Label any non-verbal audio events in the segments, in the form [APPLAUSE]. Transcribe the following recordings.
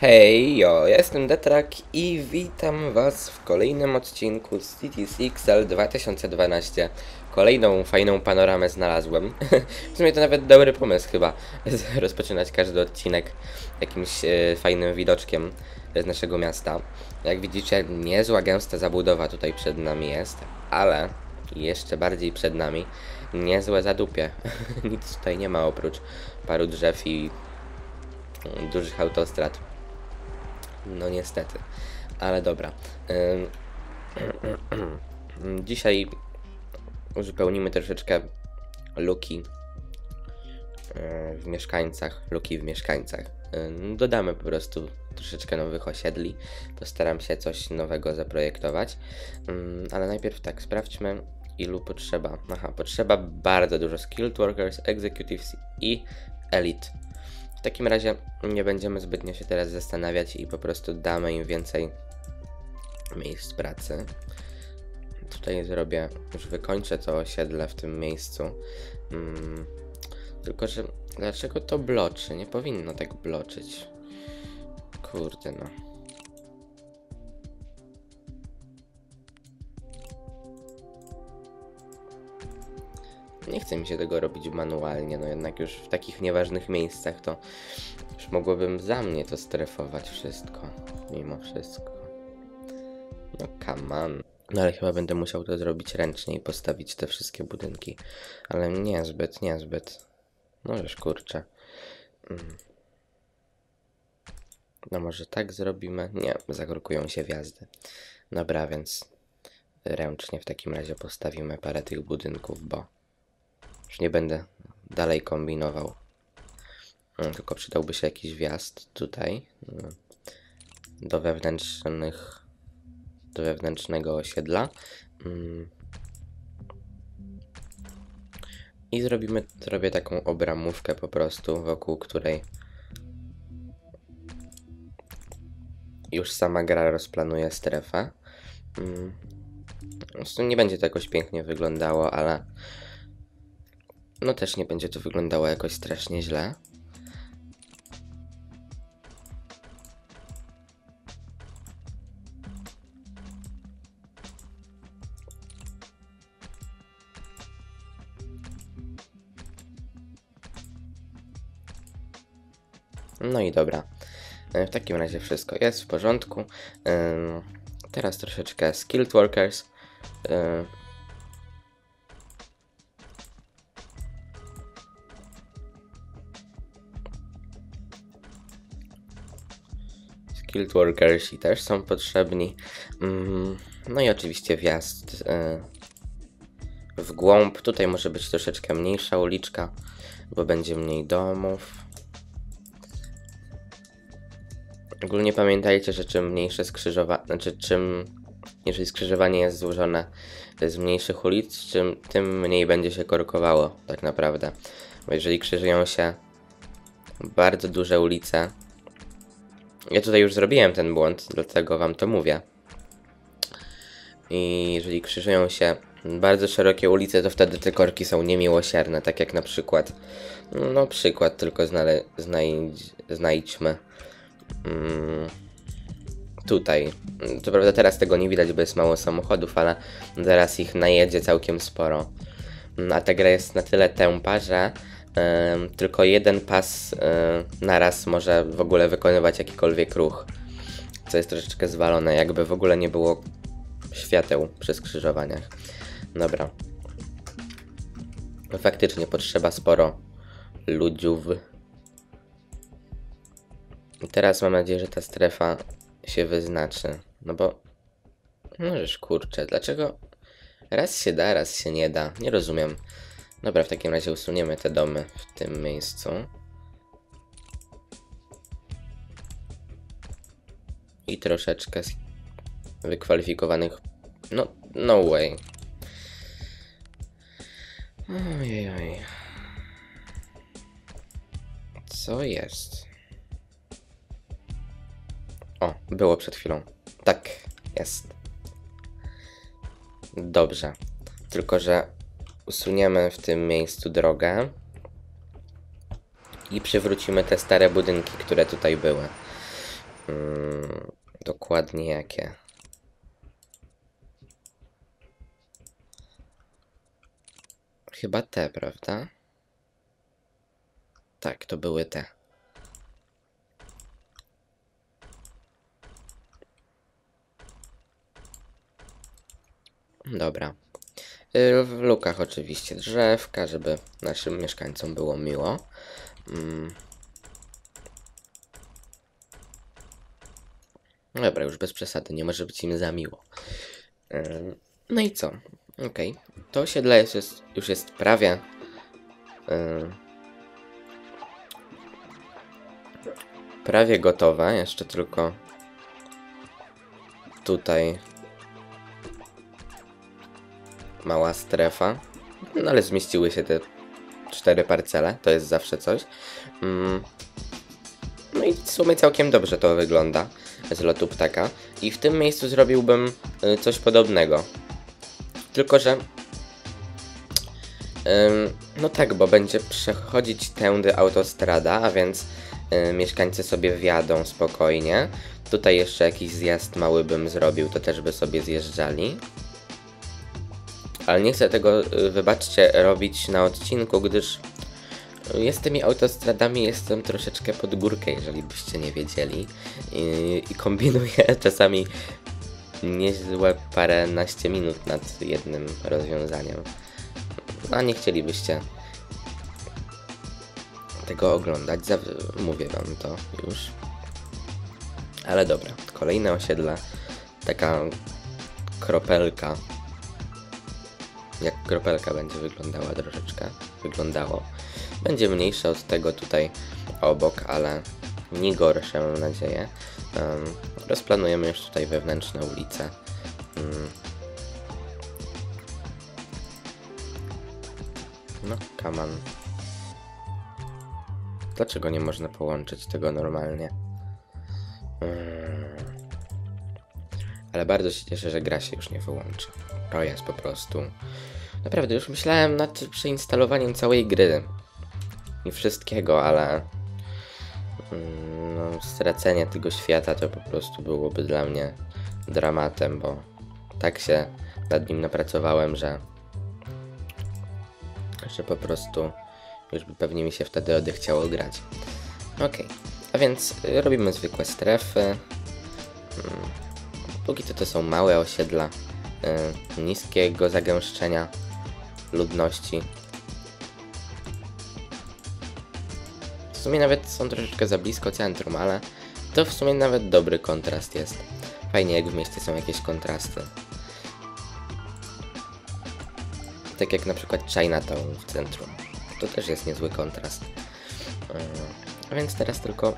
Hej, jo, jestem Detrak i witam was w kolejnym odcinku z Cities XL 2012. Kolejną fajną panoramę znalazłem. [LAUGHS] w sumie to nawet dobry pomysł chyba, [LAUGHS] rozpoczynać każdy odcinek jakimś e, fajnym widoczkiem z naszego miasta. Jak widzicie, niezła gęsta zabudowa tutaj przed nami jest, ale jeszcze bardziej przed nami niezłe zadupie. [LAUGHS] Nic tutaj nie ma oprócz paru drzew i dużych autostrad. No niestety, ale dobra. [CLEARS THROAT] Dzisiaj uzupełnimy troszeczkę luki yy, w mieszkańcach, luki w mieszkańcach. Dodamy po prostu troszeczkę nowych osiedli. Postaram się coś nowego zaprojektować. Ale najpierw tak, sprawdźmy ilu potrzeba. Aha, potrzeba bardzo dużo skilled workers, executives i elite. Takim razie nie będziemy zbytnio się teraz zastanawiać i po prostu damy im więcej miejsc pracy. Tutaj zrobię, już wykończę to osiedle w tym miejscu. Mm, tylko, że dlaczego to bloczy? Nie powinno tak bloczyć. Kurde no. Nie chce mi się tego robić manualnie, no jednak już w takich nieważnych miejscach to już mogłabym za mnie to strefować wszystko, mimo wszystko. No come on. No ale chyba będę musiał to zrobić ręcznie i postawić te wszystkie budynki. Ale niezbyt, niezbyt. Już kurczę. Mm. No może tak zrobimy? Nie, zakorkują się wjazdy. Dobra, więc ręcznie w takim razie postawimy parę tych budynków, bo już nie będę dalej kombinował. Mm, Tylko przydałby się jakiś wjazd tutaj. mm, Do wewnętrznych. Do wewnętrznego osiedla. Mm. I zrobimy, zrobię taką obramówkę po prostu, wokół której już sama gra rozplanuje strefę. Mm. Nie będzie to jakoś pięknie wyglądało, ale no też nie będzie to wyglądało jakoś strasznie źle. No i dobra. E, W takim razie wszystko jest w porządku. Teraz troszeczkę skilled workers. Skilled workersi też są potrzebni. Mm, No i oczywiście wjazd e, w głąb. Tutaj może być troszeczkę mniejsza uliczka, bo będzie mniej domów. Ogólnie pamiętajcie, że czym mniejsze skrzyżowanie, znaczy czym jeżeli skrzyżowanie jest złożone z mniejszych ulic, czym, tym mniej będzie się korkowało tak naprawdę. Bo jeżeli krzyżują się bardzo duże ulice, ja tutaj już zrobiłem ten błąd, dlatego wam to mówię. I jeżeli krzyżują się bardzo szerokie ulice, to wtedy te korki są niemiłosierne, tak jak na przykład, no przykład tylko znale, znajdź, znajdźmy mm, tutaj. Co prawda teraz tego nie widać, bo jest mało samochodów, ale zaraz ich najedzie całkiem sporo. Mm, A ta gra jest na tyle tępa, że tylko jeden pas naraz może w ogóle wykonywać jakikolwiek ruch. Co jest troszeczkę zwalone, jakby w ogóle nie było świateł przy skrzyżowaniach. Dobra. Faktycznie potrzeba sporo ludziów. I teraz mam nadzieję, że ta strefa się wyznaczy. No bo. No żeż kurczę, dlaczego raz się da, raz się nie da? Nie rozumiem. Dobra, w takim razie usuniemy te domy w tym miejscu. I troszeczkę wykwalifikowanych. No, no way. Ojej. Co jest? O, było przed chwilą. Tak, jest. Dobrze. Tylko, że usuniemy w tym miejscu drogę i przywrócimy te stare budynki, które tutaj były. Mm, dokładnie jakie? Chyba te, prawda? Tak, to były te. Dobra. Y, W lukach oczywiście drzewka, żeby naszym mieszkańcom było miło. Mm. Dobra, już bez przesady, nie może być im za miło. No i co? Okej, to osiedle jest, jest, już jest prawie... prawie gotowe, jeszcze tylko tutaj mała strefa. No ale zmieściły się te cztery parcele, to jest zawsze coś. Mm. No i w sumie całkiem dobrze to wygląda z lotu ptaka. I w tym miejscu zrobiłbym y, coś podobnego. Tylko, że. No tak, bo będzie przechodzić tędy autostrada, a więc y, mieszkańcy sobie wjadą spokojnie. Tutaj jeszcze jakiś zjazd mały bym zrobił, to też by sobie zjeżdżali. Ale nie chcę tego, y, wybaczcie, robić na odcinku, gdyż z tymi autostradami jestem troszeczkę pod górkę, jeżeli byście nie wiedzieli. I, i kombinuję [LAUGHS] czasami niezłe paręnaście minut nad jednym rozwiązaniem. A nie chcielibyście tego oglądać, mówię wam to już. Ale dobra, kolejne osiedle, taka kropelka jak kropelka będzie wyglądała troszeczkę, wyglądało. Będzie mniejsze od tego tutaj obok, ale nie gorsze mam nadzieję. Um, rozplanujemy już tutaj wewnętrzne ulice. Mm. No, kaman. Dlaczego nie można połączyć tego normalnie? Mm. Ale bardzo się cieszę, że gra się już nie wyłączy. To jest po prostu. Naprawdę, już myślałem nad przeinstalowaniem całej gry. I wszystkiego, ale. mm, No, stracenie tego świata to po prostu byłoby dla mnie dramatem, bo tak się nad nim napracowałem, że. że po prostu już by pewnie mi się wtedy odechciało grać. Okej, a więc y, robimy zwykłe strefy. Mm, Póki to to są małe osiedla y, niskiego zagęszczenia ludności. W sumie nawet są troszeczkę za blisko centrum, ale to w sumie nawet dobry kontrast jest. Fajnie jak w mieście są jakieś kontrasty. Tak jak na przykład Chinatown w centrum. To też jest niezły kontrast. Y, A więc teraz tylko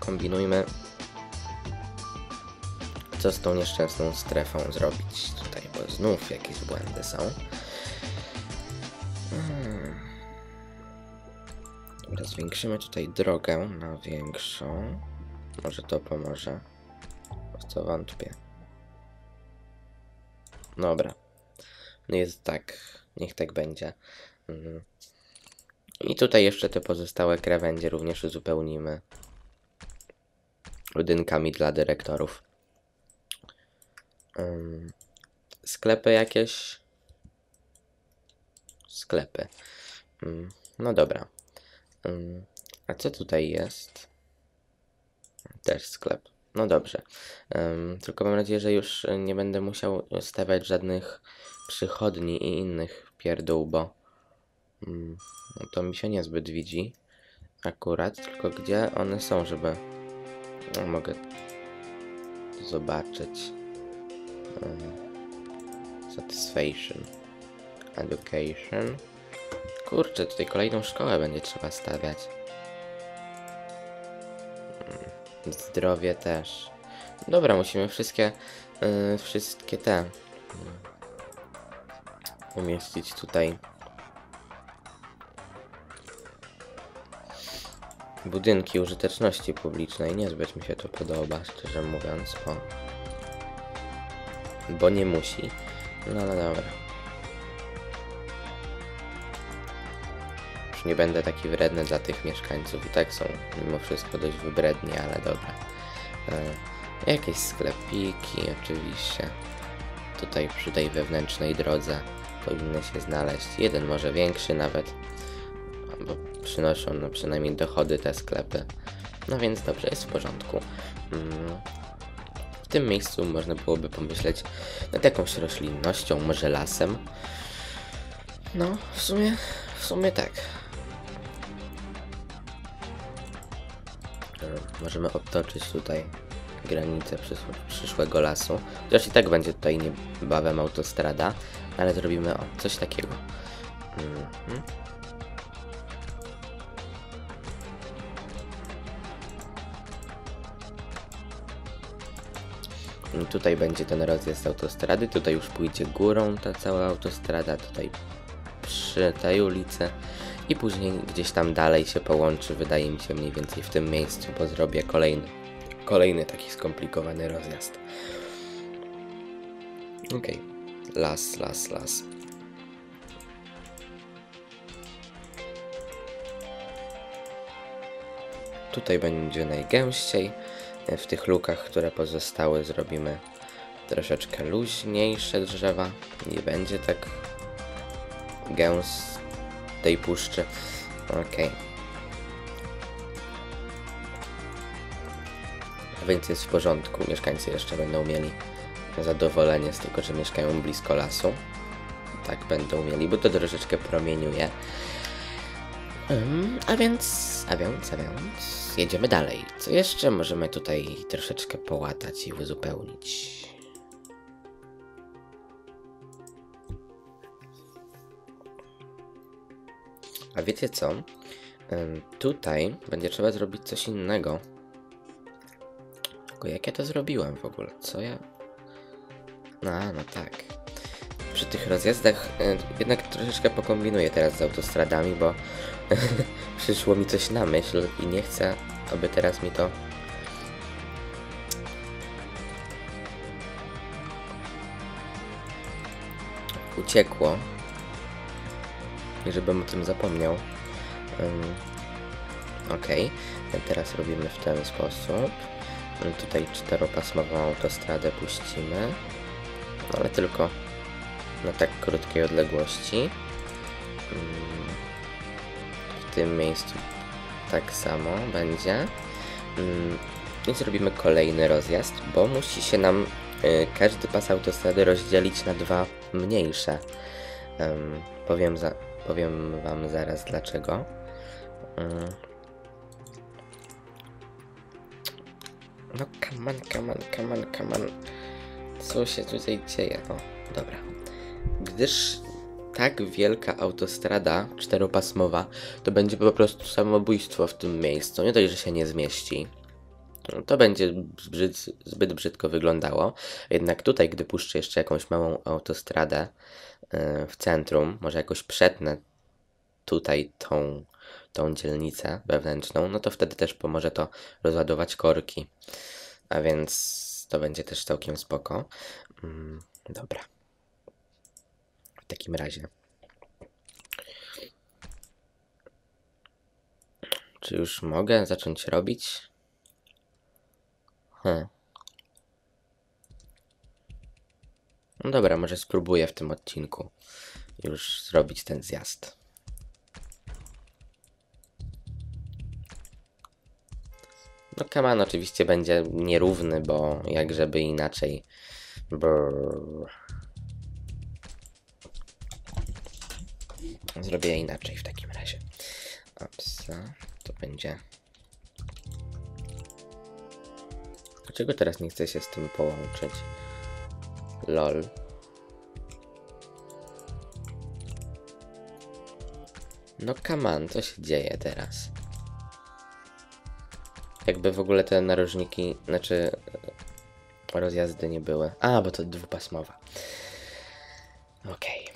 kombinujmy co z tą nieszczęsną strefą zrobić tutaj, bo znów jakieś błędy są. Hmm. Zwiększymy tutaj drogę na większą. Może to pomoże. Co wątpię. Dobra. No jest tak. Niech tak będzie. Mhm. I tutaj jeszcze te pozostałe krawędzie również uzupełnimy budynkami dla dyrektorów. Sklepy jakieś. Sklepy. Ym, no dobra. Ym, a co tutaj jest? Też sklep. No dobrze. Tylko mam nadzieję, że już nie będę musiał stawiać żadnych przychodni i innych pierdół, bo ym, no to mi się niezbyt widzi akurat, tylko gdzie one są, żeby no, mogę zobaczyć. Satisfaction. Education. Kurczę, tutaj kolejną szkołę będzie trzeba stawiać. Mm, Zdrowie też. Dobra, musimy wszystkie, yy, wszystkie te mm, umieścić tutaj. Budynki użyteczności publicznej. Niezbyt mi się to podoba, szczerze mówiąc, bo bo nie musi. No no dobra. Już nie będę taki wredny dla tych mieszkańców. I tak są mimo wszystko dość wybredni, ale dobra. E, jakieś sklepiki oczywiście. Tutaj przy tej wewnętrznej drodze powinny się znaleźć. Jeden może większy nawet, bo przynoszą no przynajmniej dochody te sklepy. No więc dobrze, jest w porządku. Mm. W tym miejscu można byłoby pomyśleć nad jakąś roślinnością, może lasem. No, w sumie, w sumie tak. E, Możemy obtoczyć tutaj granicę przys- przyszłego lasu. Chociaż i tak będzie tutaj niebawem autostrada, ale zrobimy o, coś takiego. Mhm. Tutaj będzie ten rozjazd autostrady, tutaj już pójdzie górą ta cała autostrada, tutaj przy tej ulicy i później gdzieś tam dalej się połączy, wydaje mi się mniej więcej w tym miejscu, bo zrobię kolejny, kolejny taki skomplikowany rozjazd. Okej, las, las, las. Tutaj będzie najgęściej. W tych lukach, które pozostały, zrobimy troszeczkę luźniejsze drzewa. Nie będzie tak gęs tej puszczy. Okej. Więc jest w porządku. Mieszkańcy jeszcze będą mieli zadowolenie z tego, że mieszkają blisko lasu. Tak będą mieli, bo to troszeczkę promieniuje. Ym, a więc, a więc, a więc jedziemy dalej. Co jeszcze możemy tutaj troszeczkę połatać i uzupełnić? A wiecie co? Ym, tutaj będzie trzeba zrobić coś innego. Tylko jak ja to zrobiłem w ogóle? Co ja... No, no tak. Przy tych rozjazdach y, jednak troszeczkę pokombinuję teraz z autostradami, bo [LAUGHS] przyszło mi coś na myśl i nie chcę, aby teraz mi to uciekło i żebym o tym zapomniał. Um, ok, teraz robimy w ten sposób. Tutaj czteropasmową autostradę puścimy, ale tylko na tak krótkiej odległości. Mm, W tym miejscu tak samo będzie. Mm, I zrobimy kolejny rozjazd, bo musi się nam y, każdy pas autostrady rozdzielić na dwa mniejsze. Em, powiem, za, powiem wam zaraz dlaczego. Mm. No come on, come on, come on, come on. Co się tutaj dzieje? O, dobra. Gdyż tak wielka autostrada czteropasmowa to będzie po prostu samobójstwo w tym miejscu. Nie dość, że się nie zmieści. To będzie zbyt, zbyt brzydko wyglądało. Jednak tutaj, gdy puszczę jeszcze jakąś małą autostradę yy, w centrum, może jakoś przetnę tutaj tą, tą dzielnicę wewnętrzną, no to wtedy też pomoże to rozładować korki. A więc to będzie też całkiem spoko. Mm, dobra. Takim razie. Czy już mogę zacząć robić? Hmm. No dobra, może spróbuję w tym odcinku już zrobić ten zjazd. No kaman oczywiście będzie nierówny, bo jak żeby inaczej. Brrr. Zrobię inaczej w takim razie. Opsa, to będzie. Dlaczego teraz nie chcę się z tym połączyć? LOL. No kaman, co się dzieje teraz? Jakby w ogóle te narożniki, znaczy rozjazdy nie były. A, bo to dwupasmowa. Okej.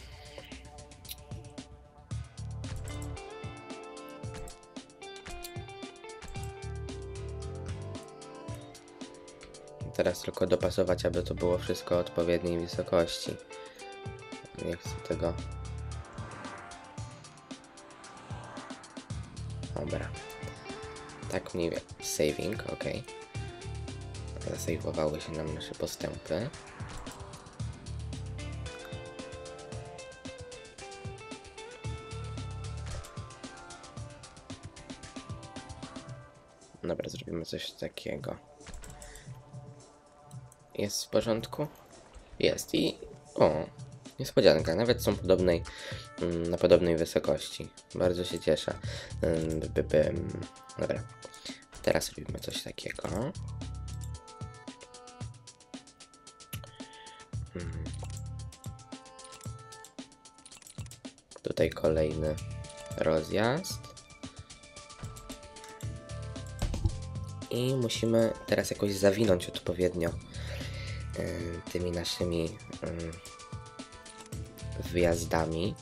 Teraz tylko dopasować, aby to było wszystko odpowiedniej wysokości. Nie chcę tego. Dobra. Tak mniej więcej. Saving, ok. zasejwowały się nam nasze postępy. Dobra, zrobimy coś takiego. Jest w porządku? Jest i... O, niespodzianka, nawet są podobnej, mm, na podobnej wysokości. Bardzo się cieszę. By, bym. Dobra, teraz robimy coś takiego. Mm. Tutaj kolejny rozjazd. I musimy teraz jakoś zawinąć odpowiednio tymi naszymi y, wyjazdami.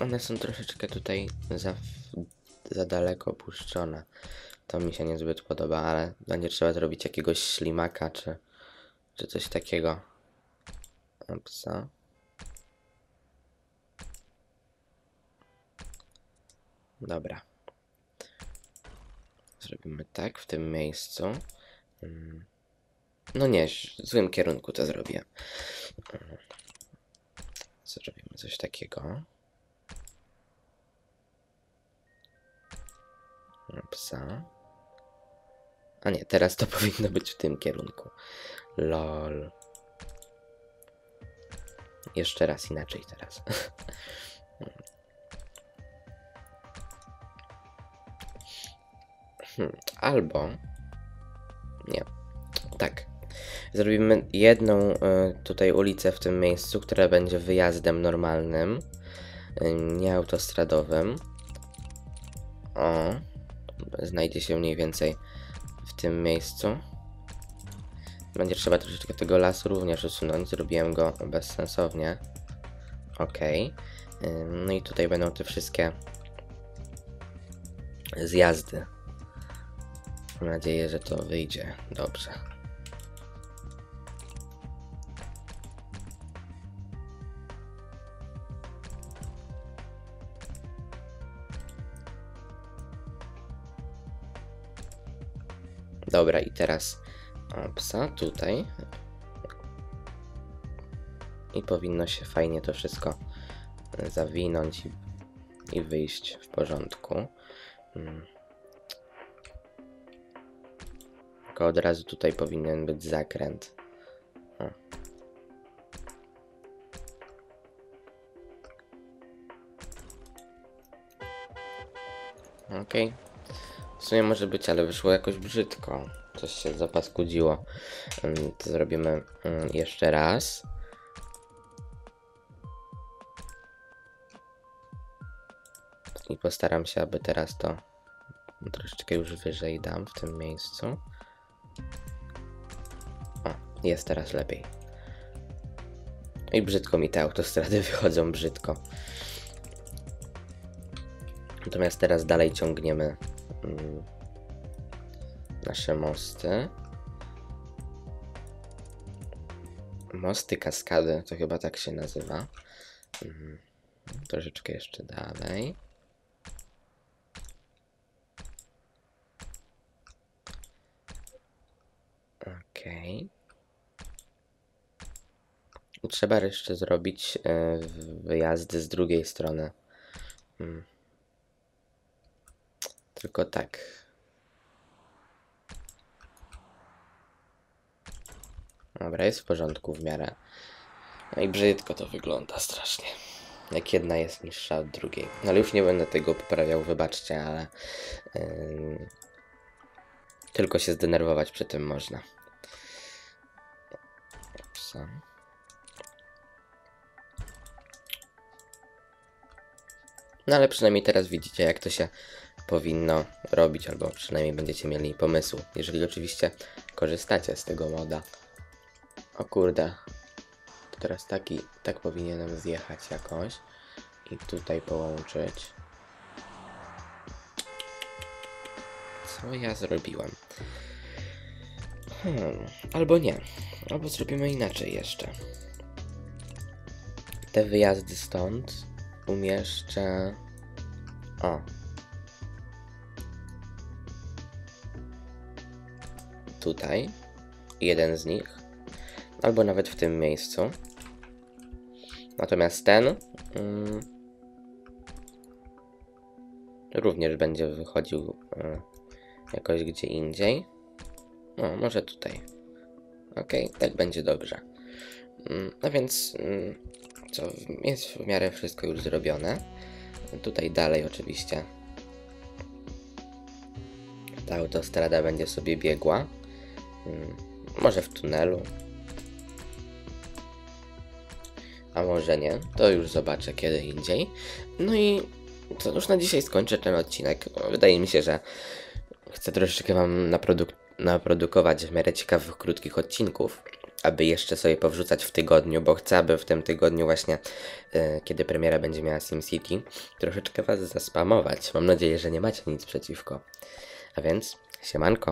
One są troszeczkę tutaj za, za daleko opuszczone. To mi się niezbyt podoba, ale będzie trzeba zrobić jakiegoś ślimaka czy, czy coś takiego. Opsa. Dobra. Zrobimy tak w tym miejscu. Mm. No nie, w złym kierunku to zrobię. Mm. Zrobimy coś takiego. Psa. A nie, teraz to [LAUGHS] powinno być w tym kierunku. LOL. Jeszcze raz inaczej teraz. [LAUGHS] Hmm, albo. Nie. Tak. Zrobimy jedną y, tutaj ulicę w tym miejscu, która będzie wyjazdem normalnym, y, nie autostradowym. O. Znajdzie się mniej więcej w tym miejscu. Będzie trzeba troszeczkę tego lasu również usunąć. Zrobiłem go bezsensownie. Ok. No i tutaj będą te wszystkie zjazdy. Mam nadzieję, że to wyjdzie dobrze. Dobra, i teraz psa tutaj. I powinno się fajnie to wszystko zawinąć i, i wyjść w porządku. Mm. Tylko od razu tutaj powinien być zakręt. O. Okej. Okay. W sumie może być, ale wyszło jakoś brzydko. Coś się zapaskudziło. To zrobimy jeszcze raz. I postaram się, aby teraz to troszeczkę już wyżej dam w tym miejscu. O, jest teraz lepiej. I brzydko mi te autostrady [LAUGHS] wychodzą, brzydko. Natomiast teraz dalej ciągniemy mm, nasze mosty. Mosty kaskady, to chyba tak się nazywa. Mm, troszeczkę jeszcze dalej. Okej. Okay. Trzeba jeszcze zrobić e, wyjazdy z drugiej strony. Hmm. Tylko tak. Dobra, jest w porządku w miarę. No i brzydko to wygląda strasznie. Jak jedna jest niższa od drugiej. No ale już nie będę tego poprawiał, wybaczcie, ale... Yy, tylko się zdenerwować przy tym można. Sam. No ale przynajmniej teraz widzicie, jak to się powinno robić, albo przynajmniej będziecie mieli pomysł, jeżeli oczywiście korzystacie z tego moda. O kurde, teraz taki, tak powinienem zjechać jakoś i tutaj połączyć. Co ja zrobiłem? Hmm, albo nie. Albo zrobimy inaczej jeszcze. Te wyjazdy stąd umieszczę... O. tutaj, jeden z nich, albo nawet w tym miejscu. Natomiast ten mm, również będzie wychodził e, jakoś gdzie indziej. No, może tutaj. Ok, tak będzie dobrze. Mm, No więc, mm, co, jest w miarę wszystko już zrobione. Tutaj dalej oczywiście ta autostrada będzie sobie biegła. Mm, Może w tunelu. A może nie, to już zobaczę kiedy indziej. No i to już na dzisiaj skończę ten odcinek. Wydaje mi się, że chcę troszeczkę wam naproduk- naprodukować w miarę ciekawych, krótkich odcinków, aby jeszcze sobie powrzucać w tygodniu, bo chcę, aby w tym tygodniu właśnie, e, kiedy premiera będzie miała SimCity, troszeczkę was zaspamować. Mam nadzieję, że nie macie nic przeciwko. A więc, siemanko.